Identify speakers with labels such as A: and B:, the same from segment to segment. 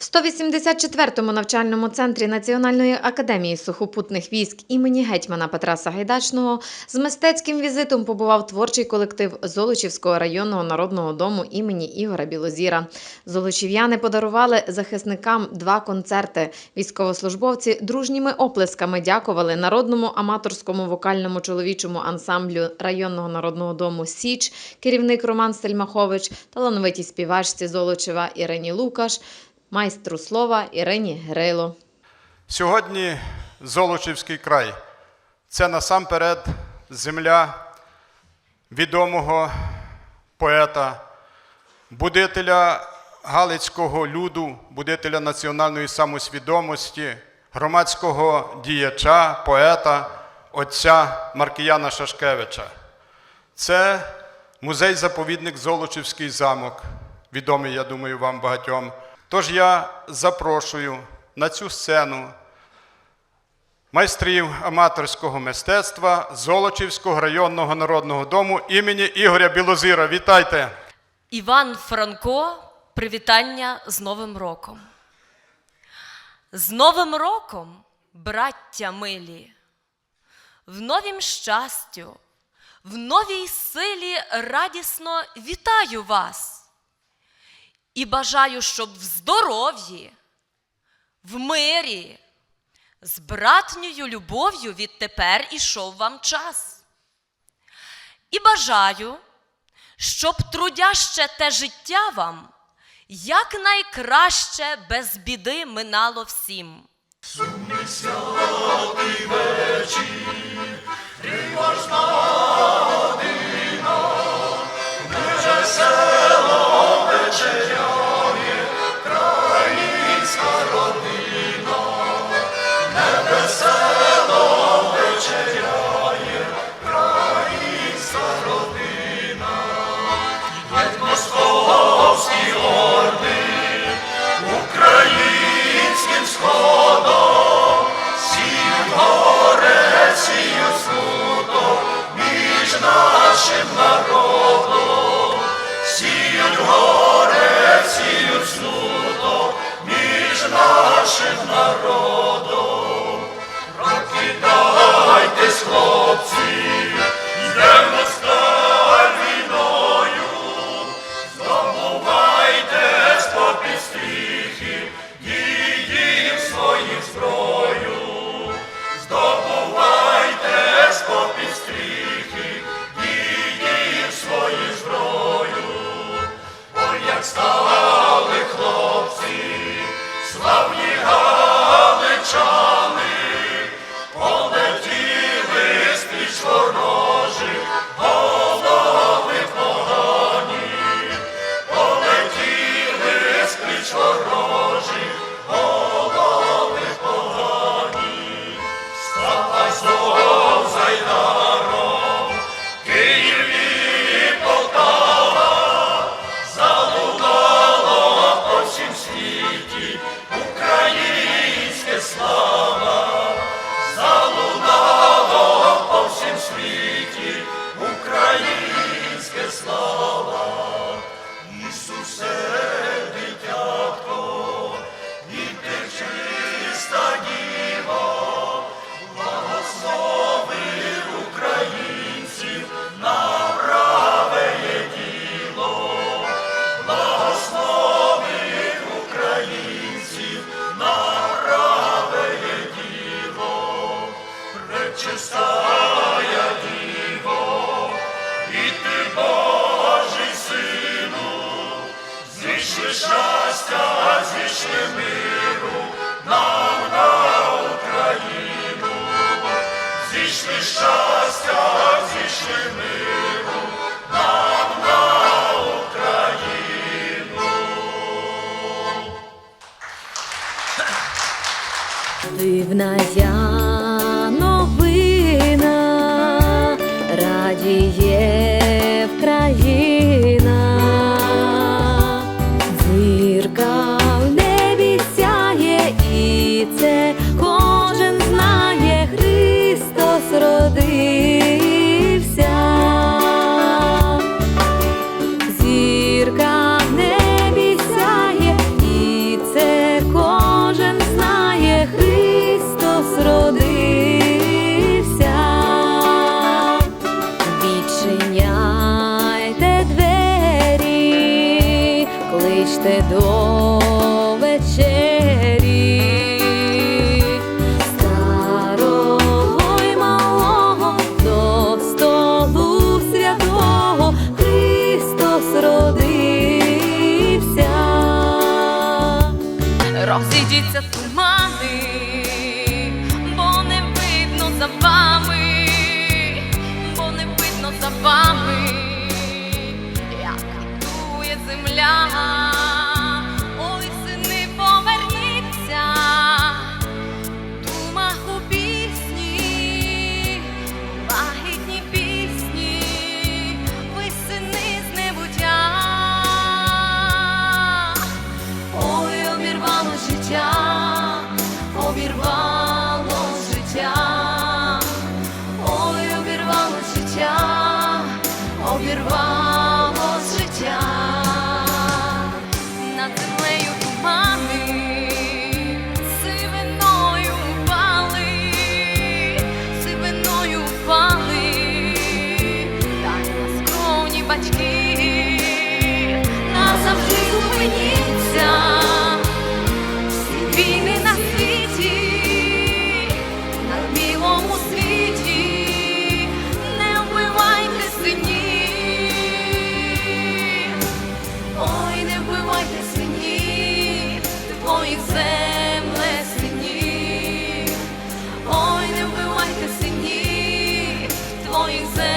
A: В 184-му навчальному центрі Національної академії сухопутних військ імені гетьмана Петра Сагайдачного з мистецьким візитом побував творчий колектив Золочівського районного народного дому імені Ігора Білозіра. Золочів'яни подарували захисникам два концерти. Військовослужбовці дружніми оплесками дякували народному аматорському вокальному чоловічому ансамблю районного народного дому Січ, керівник Роман Стельмахович, талановитій співачці Золочева Ірині Лукаш, майстру слова Ірині Грило.
B: Сьогодні Золочівський край це насамперед земля відомого поета, будителя Галицького люду, будителя національної самосвідомості, громадського діяча, поета, отця Маркіяна Шашкевича. Це музей-заповідник Золочівський замок, відомий, я думаю, вам багатьом. Тож я запрошую на цю сцену майстрів аматорського мистецтва Золочівського районного народного дому імені Ігоря Білозіра. Вітайте!
C: Іван Франко, привітання з Новим роком. З Новим роком, браття милі, в новім щастю, в новій силі радісно вітаю вас і бажаю, щоб в здоров'ї, в мирі, з братньою любов'ю відтепер ішов вам час. І бажаю, щоб трудяще те життя вам якнайкраще без біди минало всім.
D: Українським нашим народом,
E: Дивна я you say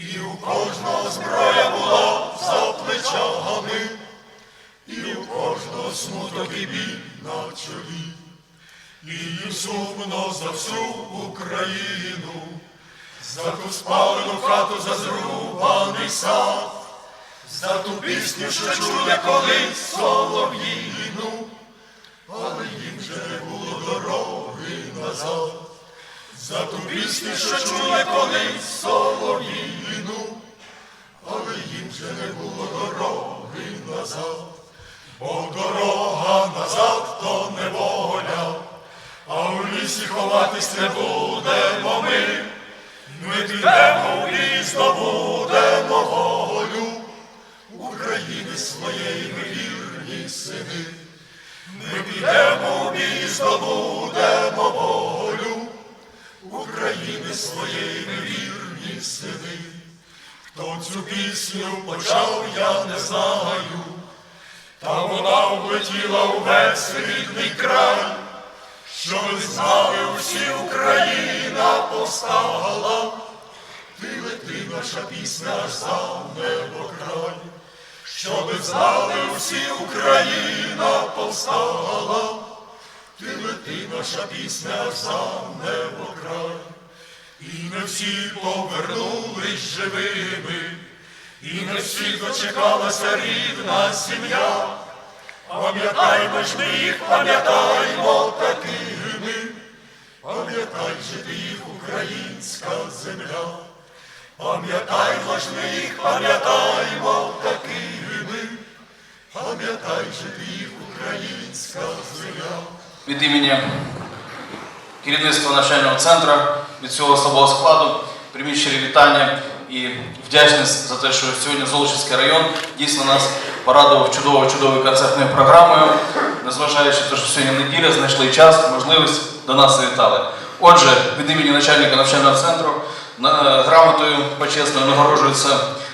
E: і
C: у кожного
D: зброя була за плечами, і у кожного смуток і бій на чолі, і сумно за всю Україну, за ту спалену хату, за зрубаний сад, за ту пісню, що чує колись солов'їну, але їм же не було дороги назад. За ту пісню, що чули колись солов'їну, але їм вже не було дороги назад, бо дорога назад то не воля, а в лісі ховатись не будемо ми. Ми підемо в ліс, добудемо волю, України своєї ми вірні сини. Ми підемо в ліс, добудемо волю. України своєї невірні сини. Хто цю пісню почав, я не знаю, та вона влетіла у весь рідний край, що ви знали всі Україна повстала, ти лети наша пісня за небо край, щоб знали усі Україна повстала ти лети наша пісня за небо край. І не всі повернулись живими, і не всі дочекалася рідна сім'я. Пам'ятаймо ж ми їх, пам'ятаймо такими, пам'ятай же ти їх, українська земля. Пам'ятаймо ж ми їх, пам'ятаймо такими, пам'ятай же ти їх, українська.
F: Від імені керівництва навчального центру, від цього особового складу, щирі вітання і вдячність за те, що сьогодні Золочівський район дійсно нас порадував чудовою чудовою концертною програмою. Незважаючи на те, що сьогодні неділя, знайшли час, можливість до нас завітали. Отже, від імені начальника навчального центру грамотою почесною нагороджується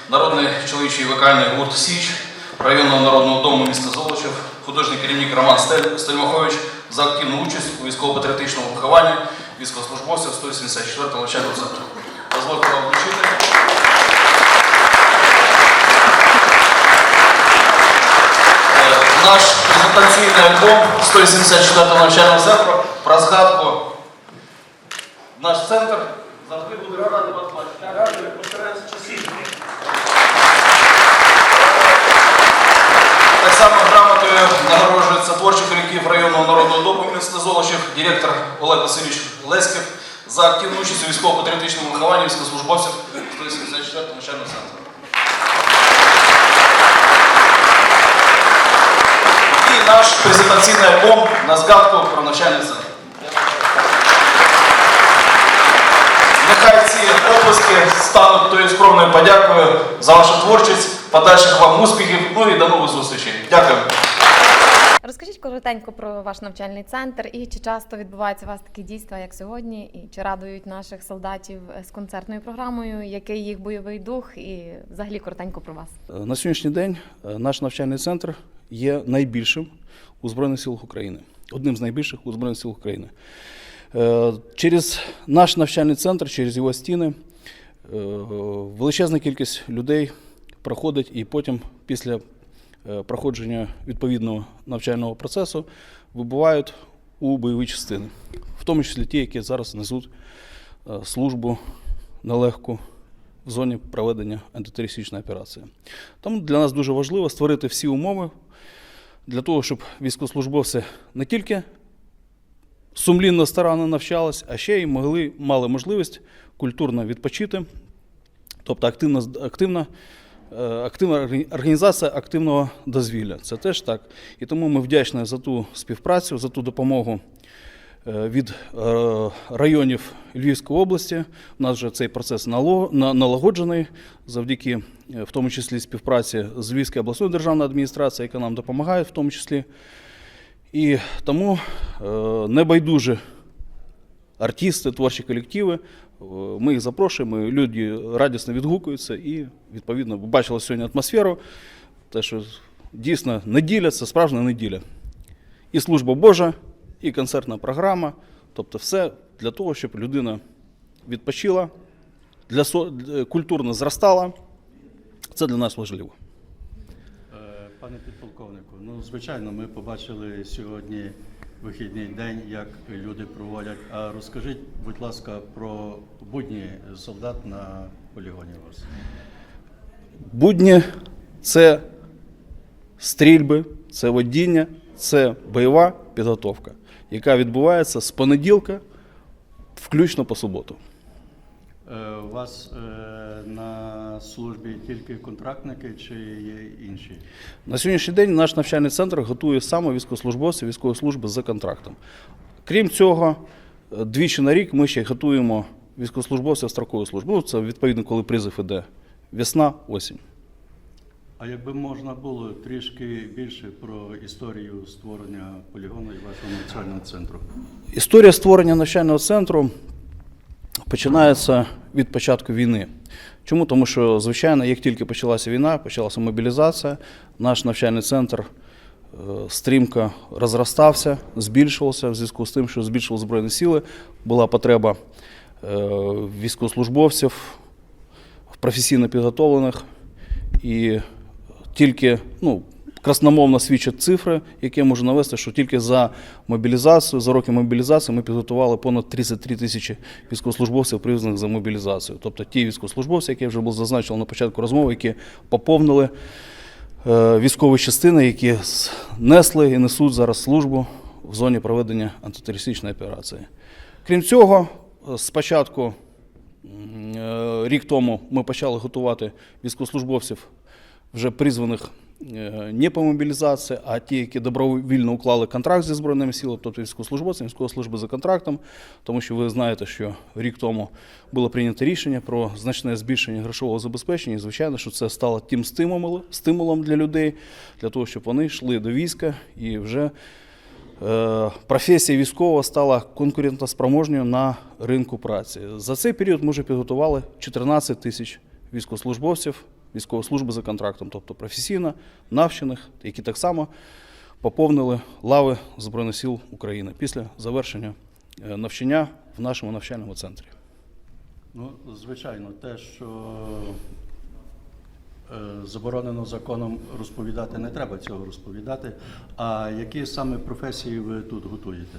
F: народний чоловічий вокальний гурт Січ районного народного дому міста Золочів, художній керівник Роман Стель- Стельмахович за активну участь у військово-патріотичному вихованні військовослужбовців 174-го навчального центру. Дозвольте вам вручити. Е, Наш презентаційний альбом 174-го навчального центру про згадку наш центр завжди буде радий вас бачити. Радий постараємося часів. Так само грамотою нагороджується творчий колектив районного народного дому міста директор Олег Васильович Леськів за активну участь у військово-патріотичному вихованні військовослужбовців 174 навчального центру. І наш презентаційний альбом на згадку про навчальний центр. Нехай ці оплески стануть тою скромною подякою за вашу творчість, подальших вам успіхів, ну і до нових зустрічей. Дякую.
A: Розкажіть коротенько про ваш навчальний центр і чи часто відбуваються у вас такі дійства, як сьогодні, і чи радують наших солдатів з концертною програмою, який їх бойовий дух, і взагалі коротенько про вас.
G: На сьогоднішній день е, наш навчальний центр є найбільшим у Збройних силах України, одним з найбільших у Збройних силах України. Е, Через наш навчальний центр, через його стіни, е, величезна кількість людей проходить і потім, після е, проходження відповідного навчального процесу, вибувають у бойові частини, в тому числі ті, які зараз несуть е, службу нелегку в зоні проведення антитерористичної операції. Тому для нас дуже важливо створити всі умови для того, щоб військовослужбовці не тільки сумлінно старанно навчались, а ще й могли, мали можливість культурно відпочити, тобто активна, е, активна організація активного дозвілля. Це теж так. І тому ми вдячні за ту співпрацю, за ту допомогу е, від е, районів Львівської області. У нас вже цей процес налагоджений завдяки, е, в тому числі, співпраці з Львівською обласною державною адміністрацією, яка нам допомагає в тому числі. І тому е, небайдужі артисти, творчі колективи, е, ми їх запрошуємо, люди радісно відгукуються і, відповідно, бачили сьогодні атмосферу, те, що дійсно неділя це справжня неділя. І служба Божа, і концертна програма. Тобто все для того, щоб людина відпочила, для культурно зростала. Це для нас важливо.
H: Е, Пане підполковнику, ну звичайно, ми побачили сьогодні вихідний день, як люди проводять. А розкажіть, будь ласка, про будні солдат на полігоні у вас.
G: Будні це стрільби, це водіння, це бойова підготовка, яка відбувається з понеділка, включно по суботу.
H: Е, У вас е, на службі тільки контрактники чи є інші?
G: На сьогоднішній день наш навчальний центр готує саме військовослужбовців військової служби за контрактом. Крім цього, е, двічі на рік ми ще готуємо військовослужбовців строкової служби. Ну, це відповідно, коли призов іде весна, осінь.
H: А якби можна було трішки більше про історію створення полігону і вашого навчального центру?
G: Історія створення навчального центру починається від початку війни. Чому? Тому що, звичайно, як тільки почалася війна, почалася мобілізація, наш навчальний центр е, стрімко розростався, збільшувався в зв'язку з тим, що збільшили збройні сили, була потреба е, військовослужбовців, професійно підготовлених. І тільки ну, красномовно свідчать цифри, які можу навести, що тільки за мобілізацію, за роки мобілізації ми підготували понад 33 тисячі військовослужбовців, призваних за мобілізацію. Тобто ті військовослужбовці, які я вже був зазначив на початку розмови, які поповнили е, військові частини, які несли і несуть зараз службу в зоні проведення антитерористичної операції. Крім цього, е, спочатку е, Рік тому ми почали готувати військовослужбовців, вже призваних не по мобілізації, а ті, які добровільно уклали контракт зі Збройними силами, тобто військовослужбовці, військова служба за контрактом, тому що ви знаєте, що рік тому було прийнято рішення про значне збільшення грошового забезпечення. І, звичайно, що це стало тим стимулом, стимулом для людей, для того, щоб вони йшли до війська і вже Е, професія військового стала конкурентоспроможною на ринку праці. За цей період ми вже підготували 14 тисяч військовослужбовців військової служби за контрактом, тобто професійно навчених, які так само поповнили лави Збройних сил України після завершення е, навчання в нашому навчальному центрі.
H: Ну, звичайно, те, що е, заборонено законом розповідати, не треба цього розповідати. А які саме професії ви тут готуєте?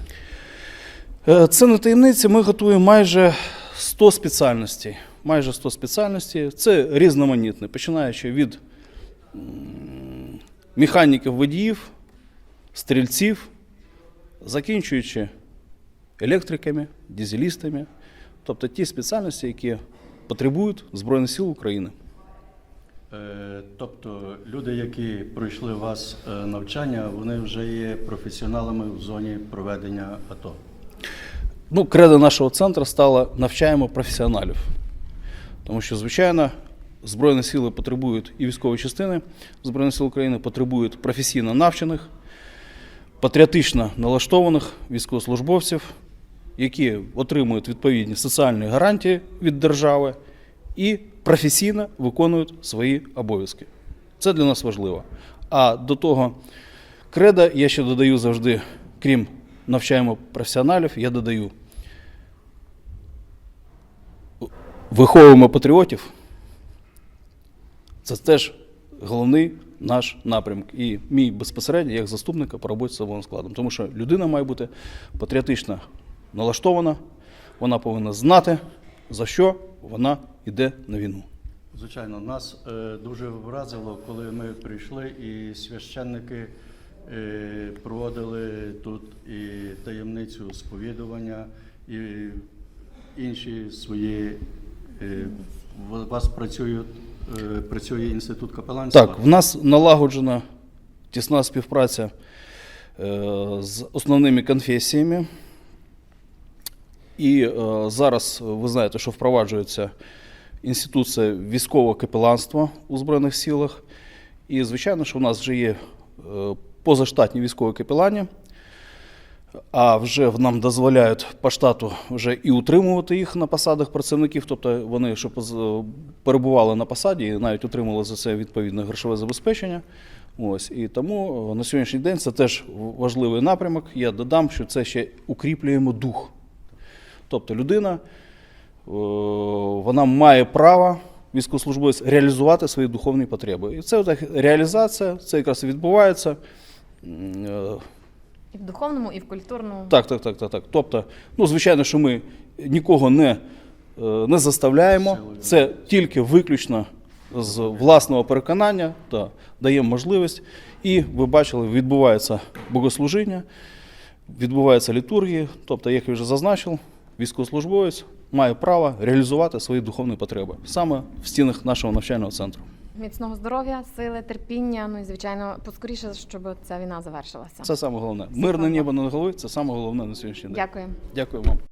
G: Е, Це не таємниця. Ми готуємо майже 100 спеціальностей. Майже 100 спеціальностей. Це різноманітне, починаючи від механіків водіїв, стрільців, закінчуючи електриками, дизелістами, тобто ті спеціальності, які потребують Збройних сил України.
H: Е, Тобто люди, які пройшли у вас е, навчання, вони вже є професіоналами в зоні проведення АТО.
G: Ну, кредо нашого центру стало навчаємо професіоналів. Тому що, звичайно, Збройні сили потребують і військові частини Збройних сил України потребують професійно навчених, патріотично налаштованих військовослужбовців, які отримують відповідні соціальні гарантії від держави і професійно виконують свої обов'язки. Це для нас важливо. А до того креда я ще додаю завжди, крім навчаємо професіоналів, я додаю. Виховуємо патріотів. Це теж головний наш напрямок. І мій безпосередньо як заступника по роботі з особовим складом. Тому що людина має бути патріотично налаштована, вона повинна знати, за що вона йде на війну.
H: Звичайно, нас е, дуже вразило, коли ми прийшли, і священники е, проводили тут і таємницю сповідування, і інші свої. Е, у вас працюють, е, працює інститут капеланства.
G: Так, в нас налагоджена тісна співпраця е, з основними конфесіями. І е, зараз ви знаєте, що впроваджується інституція військового капеланства у Збройних силах. І, звичайно, що в нас вже є е, позаштатні військові капелані, а вже нам дозволяють по штату вже і утримувати їх на посадах працівників, тобто вони, щоб перебували на посаді і навіть отримали за це відповідне грошове забезпечення. Ось і тому е, на сьогоднішній день це теж важливий напрямок. Я додам, що це ще укріплюємо дух. Тобто людина е, вона має право військовослужбовець реалізувати свої духовні потреби. І це реалізація, це якраз відбувається.
A: І в духовному, і в культурному.
G: так, так, так, так, так. Тобто, ну, звичайно, що ми нікого не, е, не заставляємо. Це тільки виключно з власного переконання та даємо можливість. І ви бачили, відбувається богослужіння, відбувається літургія. Тобто, як я вже зазначив, військовослужбовець має право реалізувати свої духовні потреби саме в стінах нашого навчального центру.
A: Міцного здоров'я, сили, терпіння. Ну і звичайно, поскоріше, щоб ця війна завершилася.
G: Це саме головне. Мирне небо над головою це саме головне на сьогоднішній день.
A: Дякую.
G: Дякую вам.